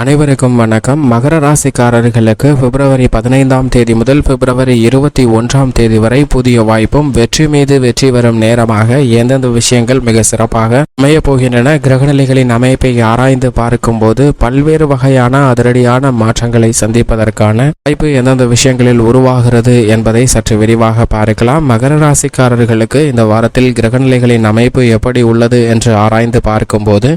அனைவருக்கும் வணக்கம். மகர ராசிக்காரர்களுக்கு பிப்ரவரி பதினைந்தாம் தேதி முதல் பிப்ரவரி இருபத்தி ஒன்றாம் தேதி வரை புதிய வாய்ப்பும் வெற்றி மீது வெற்றி வரும் நேரமாக எந்தெந்த விஷயங்கள் மிக சிறப்பாக அமையப் போகின்றன கிரகநிலைகளின் அமைப்பை ஆராய்ந்து பார்க்கும்போது பல்வேறு வகையான அதிரடியான மாற்றங்களை சந்திப்பதற்கான வாய்ப்பு எந்தெந்த விஷயங்களில் உருவாகிறது என்பதை சற்று விரிவாக பார்க்கலாம். மகர ராசிக்காரர்களுக்கு இந்த வாரத்தில் கிரகநிலைகளின் அமைப்பு எப்படி உள்ளது என்று ஆராய்ந்து பார்க்கும்போது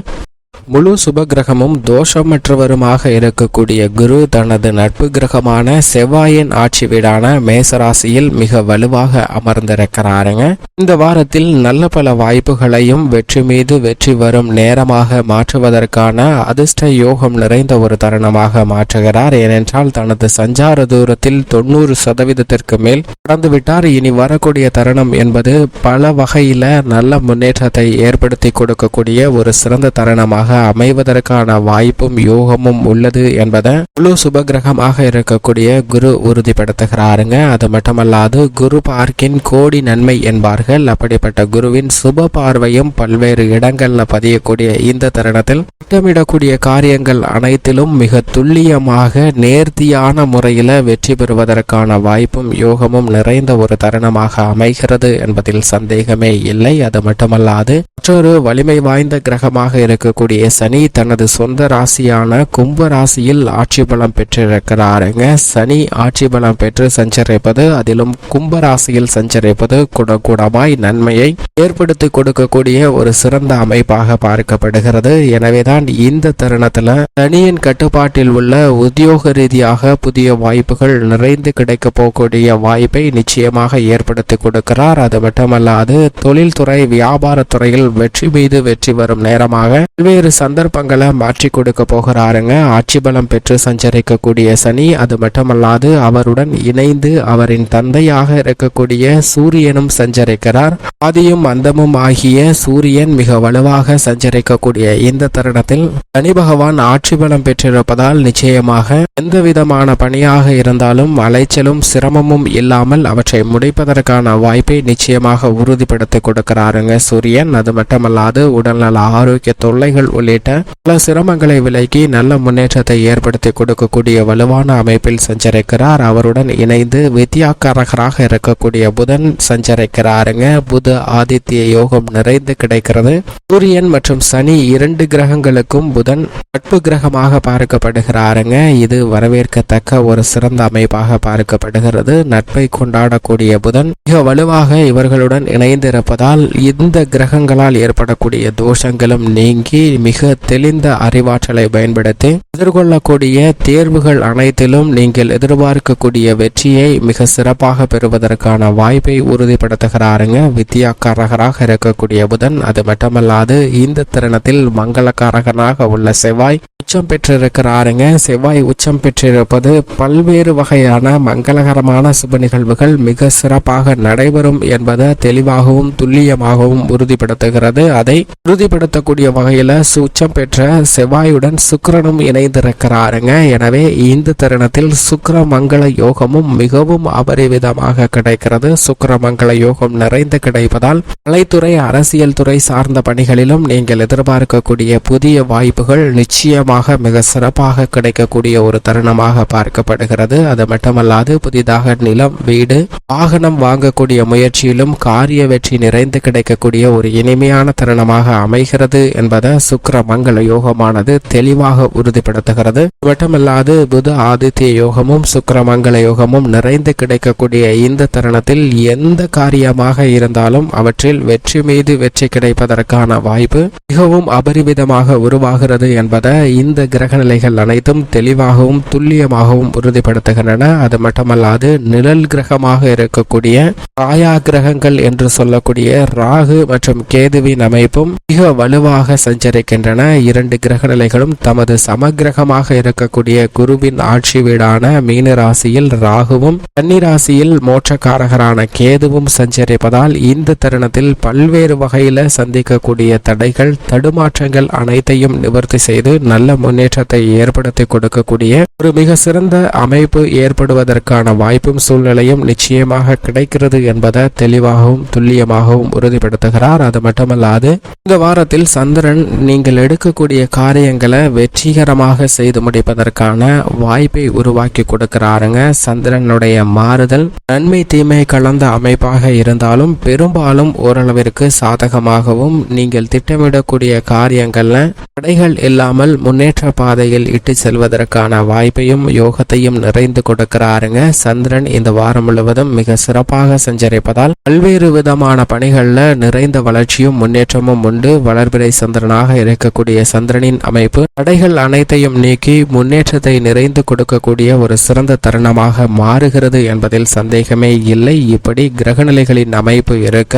முழு சுப கிரகமும் தோஷமற்றவருமாக இருக்கக்கூடிய குரு தனது நட்பு கிரகமான செவ்வாயின் ஆட்சி வீடான மேசராசியில் மிக வலுவாக அமர்ந்திருக்கிறாருங்க. இந்த வாரத்தில் நல்ல பல வாய்ப்புகளையும் வெற்றி மீது வெற்றி வரும் நேரமாக மாற்றுவதற்கான அதிர்ஷ்ட யோகம் நிறைந்த ஒரு தருணமாக மாற்றுகிறார். ஏனென்றால் தனது சஞ்சார தூரத்தில் தொண்ணூறு சதவீதத்திற்கு மேல் கடந்துவிட்டார். இனி வரக்கூடிய தருணம் என்பது பல வகையில நல்ல முன்னேற்றத்தை ஏற்படுத்தி கொடுக்கக்கூடிய ஒரு சிறந்த தருணமாக அமைவதற்கான வாய்ப்பும் யோகமும் உள்ளது என்பதை முழு சுபகிரகமாக இருக்கக்கூடிய குரு உறுதிப்படுத்துகிறாருங்க. அது மட்டுமல்லாது குரு பார்க்கின் கோடி நன்மை என்பார்கள். அப்படிப்பட்ட குருவின் சுப பார்வையும் பல்வேறு இடங்கள்ல பதியக்கூடிய இந்த தருணத்தில் திட்டமிடக்கூடிய காரியங்கள் அனைத்திலும் மிக துல்லியமாக நேர்த்தியான முறையில் வெற்றி பெறுவதற்கான வாய்ப்பும் யோகமும் நிறைந்த ஒரு தருணமாக அமைகிறது என்பதில் சந்தேகமே இல்லை. அது மட்டுமல்லாது மற்றொரு வலிமை வாய்ந்த கிரகமாக இருக்கக்கூடிய சனி தனது சொந்த ராசியான கும்ப ராசியில் ஆட்சி பலம் பெற்றிருக்கிறாருங்க சனி ஆட்சி பலம் பெற்று சஞ்சரிப்பது அதிலும் கும்ப ராசியில் சஞ்சரிப்பது குடகுடமாய் நன்மையை ஏற்படுத்தி கொடுக்கக்கூடிய ஒரு சிறந்த அமைப்பாக பார்க்கப்படுகிறது. எனவேதான் இந்த தருணத்துல சனியின் கட்டுப்பாட்டில் உள்ள உத்தியோக ரீதியாக புதிய வாய்ப்புகள் நிறைந்து கிடைக்க போகக்கூடிய வாய்ப்பை நிச்சயமாக ஏற்படுத்தி கொடுக்கிறார். அது மட்டுமல்லாது தொழில்துறை வியாபாரத்துறையில் வெற்றி மீது வெற்றி வரும் நேரமாக பல்வேறு சந்தர்ப்பங்களை மாற்றி கொடுக்க போகிறாருங்க. ஆட்சி பலம் பெற்று சஞ்சரிக்கக்கூடிய சனி அது மட்டுமல்லாது அவருடன் இணைந்து அவரின் தந்தையாக இருக்கக்கூடிய சூரியனும் சஞ்சரிக்கிறார். ஆதியும் அந்தமும் ஆகிய சூரியன் மிக வலுவாக சஞ்சரிக்கக்கூடிய இந்த தருணத்தில் சனி பகவான் ஆட்சி பலம் பெற்றிருப்பதால் நிச்சயமாக எந்த விதமான பணியாக இருந்தாலும் அலைச்சலும் சிரமமும் இல்லாமல் அவற்றை முடிப்பதற்கான வாய்ப்பை நிச்சயமாக உறுதிப்படுத்தி கொடுக்கிறாருங்க சூரியன். அது மட்டுமல்லாது உடல்நல ஆரோக்கிய தொல்லைகள் உள்ளிட்ட பல சிரமங்களை விலக்கி நல்ல முன்னேற்றத்தை ஏற்படுத்தி கொடுக்கக்கூடிய வலுவான அமைப்பில் சஞ்சரிக்கிறார். அவருடன் இணைந்து வித்யாக்காரகராக இருக்கக்கூடிய புதன் சஞ்சரிக்கிறாருங்க. புத ஆதித்ய யோகம் நிறைந்து கிடைக்கிறது. சூரியன் மற்றும் சனி இரண்டு கிரகங்களுக்கும் புதன் நட்பு கிரகமாக பார்க்கப்படுகிறாருங்க. இது வரவேற்கத்தக்க ஒரு சிறந்த அமைப்பாக பார்க்கப்படுகிறது. நட்பை கொண்டாடக்கூடிய புதன் மிக வலுவாக இவர்களுடன் இணைந்திருப்பதால் இந்த கிரகங்களால் ஏற்படக்கூடிய தோஷங்களும் நீங்கி மிக தெளிந்த அறிவாற்றலை பயன்படுத்தி எதிர்கொள்ளக்கூடிய தேர்வுகள் அனைத்திலும் நீங்கள் எதிர்பார்க்கக்கூடிய வெற்றியை மிக சிறப்பாக பெறுவதற்கான வாய்ப்பை உறுதிப்படுத்துகிறாருங்க. வித்யாக்காரகராக இருக்கக்கூடிய புதன். அது மட்டுமல்லாது இந்த தருணத்தில் மங்களக்காரகனாக உள்ள செவ்வாய் உச்சம் பெற்றிருக்கிறாருங்க. செவ்வாய் உச்சம் பெற்றிருப்பது பல்வேறு வகையான மங்களகரமான சுப நிகழ்வுகள் மிக சிறப்பாக நடைபெறும் என்பதை தெளிவாகவும் துல்லியமாகவும் உறுதிப்படுத்துகிறது. அதை உறுதிப்படுத்தக்கூடிய வகையில உச்சம் பெற்ற செவ்வாயுடன் சுக்கரனும் இணைந்திருக்கிறாருங்க. எனவே இந்த தருணத்தில் சுக்கர மங்கள யோகமும் மிகவும் அபரிவிதமாக கிடைக்கிறது. சுக்கர மங்கள யோகம் நிறைந்து கிடைப்பதால் கலைத்துறை அரசியல் துறை சார்ந்த பணிகளிலும் நீங்கள் எதிர்பார்க்கக்கூடிய புதிய வாய்ப்புகள் நிச்சயமாக மிக சிறப்பாக கிடைக்கக்கூடிய ஒரு தருணமாக பார்க்கப்படுகிறது. அது மட்டுமல்லாது புதிதாக நிலம் வீடு வாகனம் வாங்கக்கூடிய முயற்சியிலும் காரிய வெற்றி நிறைந்து கிடைக்கக்கூடிய ஒரு இனிமையான தருணமாக அமைகிறது என்பதை சுக்கர மங்கள யோகமானது தெளிவாக உறுதிப்படுத்துகிறது. மட்டுமல்லாது புத ஆதித்ய யோகமும் சுக்கிர மங்கள யோகமும் நிறைந்து கிடைக்கக்கூடிய இந்த தருணத்தில் எந்த காரியமாக இருந்தாலும் அவற்றில் வெற்றி மீது வெற்றி கிடைப்பதற்கான வாய்ப்பு மிகவும் அபரிமிதமாக உருவாகிறது என்பதை இந்த கிரக நிலைகள் அனைத்தும் தெளிவாகவும் துல்லியமாகவும் உறுதிப்படுத்துகின்றன. அது மட்டுமல்லாது நிழல் கிரகமாக இருக்கக்கூடிய காயா கிரகங்கள் என்று சொல்லக்கூடிய ராகு மற்றும் கேதுவின் அமைப்பும் மிக வலுவாக சஞ்சரிக்கின்றன. இரண்டு கிரக நிலைகளும் தமது சமகிரகமாக இருக்கக்கூடிய குருவின் ஆட்சி வீடான மீன ராசியில் ராகுவும் கன்னிராசியில் மோட்சக்காரகரான கேதுவும் சஞ்சரிப்பதால் இந்த தருணத்தில் பல்வேறு வகையில சந்திக்கக்கூடிய தடைகள் தடுமாற்றங்கள் அனைத்தையும் நிவர்த்தி செய்து நல்ல முன்னேற்றத்தை ஏற்படுத்தி கொடுக்கக்கூடிய ஒரு மிக சிறந்த அமைப்பு ஏற்படுவதற்கான வாய்ப்பும் சூழ்நிலையும் நிச்சயமாக கிடைக்கிறது என்பதை தெளிவாகவும் துல்லியமாகவும் உறுதிப்படுத்துகிறார். அது மட்டுமல்லாது இந்த வாரத்தில் சந்திரன் நீங்கள் எடுக்கக்கூடிய காரியங்களை வெற்றிகரமாக செய்து முடிப்பதற்கான வாய்ப்பை உருவாக்கி கொடுக்கிறாருங்க. சந்திரனுடைய மாறுதல் நன்மை தீமை கலந்த அமைப்பாக இருந்தாலும் பெரும்பாலும் ஓரளவிற்கு சாதகமாகவும் நீங்கள் திட்டமிடக்கூடிய காரியங்கள்ல தடைகள் இல்லாமல் முன்னேற்ற பாதையில் இட்டு செல்வதற்கான வாய்ப்பையும் யோகத்தையும் நிறைந்து கொடுக்கிறாருங்க. சந்திரன் இந்த வாரம் முழுவதும் மிக சிறப்பாக சஞ்சரிப்பதால் பல்வேறு விதமான பணிகள்ல நிறைந்த வளர்ச்சியும் முன்னேற்றமும் உண்டு. வளர்பிறை சந்திரனாக இருக்கக்கூடிய சந்திரனின் அமைப்பு தடைகள் அனைத்தையும் நீக்கி முன்னேற்றத்தை நிறைந்து கொடுக்கக்கூடிய ஒரு சிறந்த தருணமாக மாறுகிறது என்பதில் சந்தேகமே இல்லை. இப்படி கிரகநிலைகளின் அமைப்பு இருக்க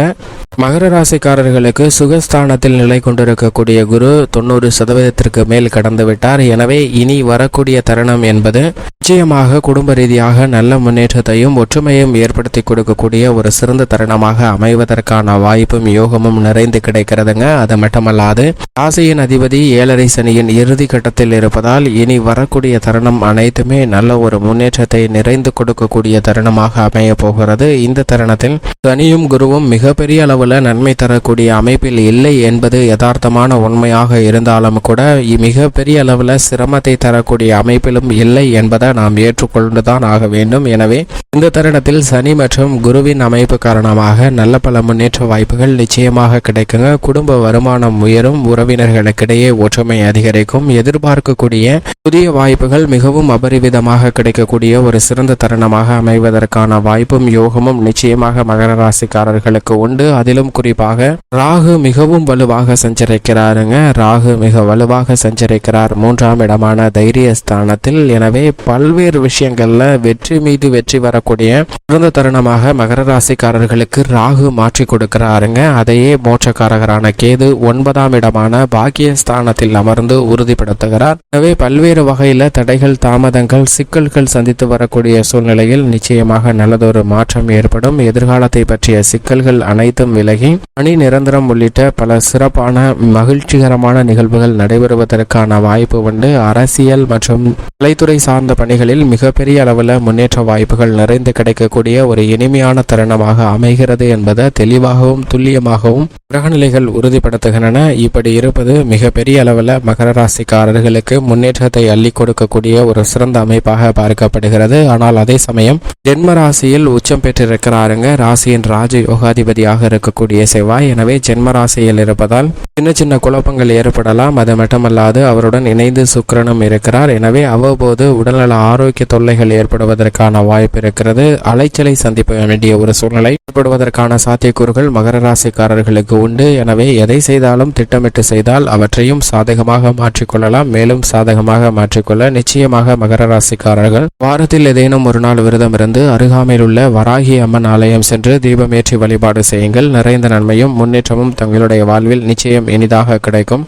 மகர ராசிக்காரர்களுக்கு சுகஸ்தானத்தில் நிலை கொண்டிருக்கக்கூடிய குரு தொண்ணூறு சதவீதத்திற்கு மேல் கடந்து விட்டார் எனவே இனி வரக்கூடிய தருணம் என்பது நிச்சயமாக குடும்ப ரீதியாக நல்ல முன்னேற்றத்தையும் ஒற்றுமையும் ஏற்படுத்தி கொடுக்கக்கூடிய ஒரு சிறந்த தருணமாக அமைவதற்கான வாய்ப்பும் யோகமும் நிறைந்து கிடைக்கிறதுங்க. அது மட்டுமல்லாது ராசியின் அதிபதி ஏழரை சனியின் இறுதி கட்டத்தில் இருப்பதால் இனி வரக்கூடிய தருணம் அனைத்துமே நல்ல ஒரு முன்னேற்றத்தை நிறைந்து கொடுக்கக்கூடிய தருணமாக அமைய போகிறது. இந்த தருணத்தில் சனியும் குருவும் மிகப்பெரிய அளவில் நன்மை தரக்கூடிய அமைப்பில் இல்லை என்பது யதார்த்தமான உண்மையாக இருந்தாலும் கூட மிகப்பெரிய அளவில் சிரமத்தை தரக்கூடிய அமைப்பிலும் இல்லை என்பதை நாம் ஏற்றுக்கொண்டுதான் ஆக வேண்டும். எனவே இந்த தருணத்தில் சனி மற்றும் குருவின் அமைப்பு காரணமாக நல்ல பல முன்னேற்ற வாய்ப்புகள் நிச்சயமாக கிடைக்குங்க. குடும்ப வருமானம் உயரும் உறவினர்களுக்கிடையே ஒற்றுமை அதிகரிக்கும். எதிர்பார்க்கக்கூடிய புதிய வாய்ப்புகள் மிகவும் அபரிவிதமாக கிடைக்கக்கூடிய ஒரு சிறந்த தருணமாக அமைவதற்கான வாய்ப்பும் யோகமும் நிச்சயமாக மகர ராசிக்காரர்களுக்கு உண்டு. அதிலும் குறிப்பாக ராகு மிகவும் வலுவாக சஞ்சரிக்கிறாருங்க. ராகு மிக வலுவாக சஞ்சரிக்கிறார் மூன்றாம் இடமான தைரிய ஸ்தானத்தில் எனவே பல்வேறு விஷயங்கள்ல வெற்றி மீது வெற்றி வரக்கூடிய சிறந்த தருணமாக மகர ராசிக்காரர்களுக்கு ராகு மாற்றி கொடுக்கிறாருங்க. அதையே மோட்சக்காரகரான கேது ஒன்பதாம் இடமான பாக்கியஸ்தானத்தில் அமர்ந்து உறுதிப்படுத்துகிறார். எனவே பல்வேறு வகையில தடைகள் தாமதங்கள் சிக்கல்கள் சந்தித்து வரக்கூடிய சூழ்நிலையில் நிச்சயமாக நல்லதொரு மாற்றம் ஏற்படும். எதிர்காலத்தை பற்றிய சிக்கல்கள் அனைத்தும் விலகி பணி நிரந்தரம் உள்ளிட்ட பல சிறப்பான மகிழ்ச்சிகரமான நிகழ்வுகள் நடைபெறுவதற்கான வாய்ப்பு உண்டு. அரசியல் மற்றும் கலைத்துறை சார்ந்த பணிகளில் மிகப்பெரிய அளவில் முன்னேற்ற வாய்ப்புகள் நிறைந்து கிடைக்கக்கூடிய ஒரு இனிமையான தருணமாக அமைகிறது என்பதை தெளிவாகவும் துல்லியமாகவும் கிரகநிலைகள் உறுதிப்படுத்துகின்றன. இப்படி இருப்பது மிகப்பெரிய அளவில் மகர ராசிக்காரர்களுக்கு முன்னேற்றத்தை அள்ளி கொடுக்கக்கூடிய ஒரு சிறந்த அமைப்பாக பார்க்கப்படுகிறது. ஆனால் அதே சமயம் ஜென்ம ராசியில் உச்சம் பெற்றிருக்கிறாருங்க. ராசியின் ராஜ யோகாதிபதியாக இருக்கக்கூடிய செவ்வாய். எனவே ஜென்ம ராசியில் இருப்பதால் சின்ன சின்ன குழப்பங்கள் ஏற்படலாம். அது மட்டுமல்லாது அவருடன் இணைந்து சுக்கிரனும் இருக்கிறார். எனவே அவ்வப்போது உடல்நல ஆரோக்கிய தொல்லைகள் ஏற்படுவதற்கான வாய்ப்பு இருக்கிறது. அலைச்சலை சந்திப்ப வேண்டிய ஒரு சூழ்நிலை ஏற்படுவதற்கான சாத்தியக்கூறுகள் மகர ராசிக்காரர்களுக்கு உண்டு. எனவே எதை செய்தாலும் திட்டமிட்டு செய்தால் அவற்றையும் சாதகமாக மாற்றிக்கொள்ளலாம். மேலும் சாதகமாக மாற்றிக்கொள்ள நிச்சயமாக மகர ராசிக்காரர்கள் வாரத்தில் ஏதேனும் ஒரு நாள் விரதம் இருந்து அருகாமையில் உள்ள வராகி அம்மன் ஆலயம் சென்று தீபமேற்றி வழிபாடு செய்யுங்கள். நிறைந்த நன்மையும் முன்னேற்றமும் தங்களுடைய வாழ்வில் நிச்சயம் இனிதாக கிடைக்கும்.